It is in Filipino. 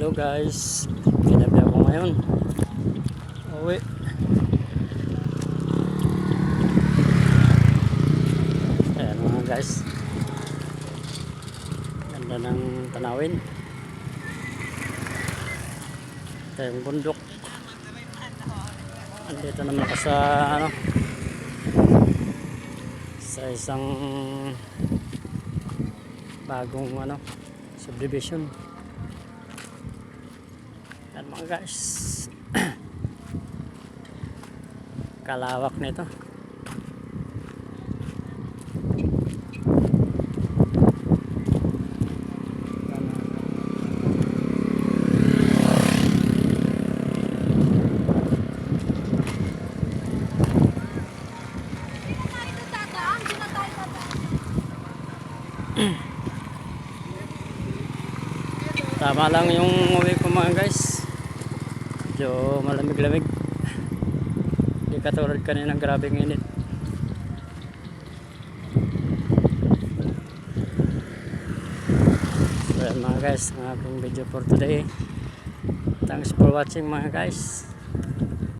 Hello guys, kinabi ako ngayon. Uwi. Ayan mga guys. Ganda ng tanawin. Ito bundok. Andito naman ako sa ano sa isang bagong ano subdivision. Yan mga guys. Kalawak nito. Tama lang yung uwi ko mga guys. Medyo malamig-lamig. Hindi katulad kanina grabing init. So yan mga guys, ang aking video for today. Thanks for watching mga guys.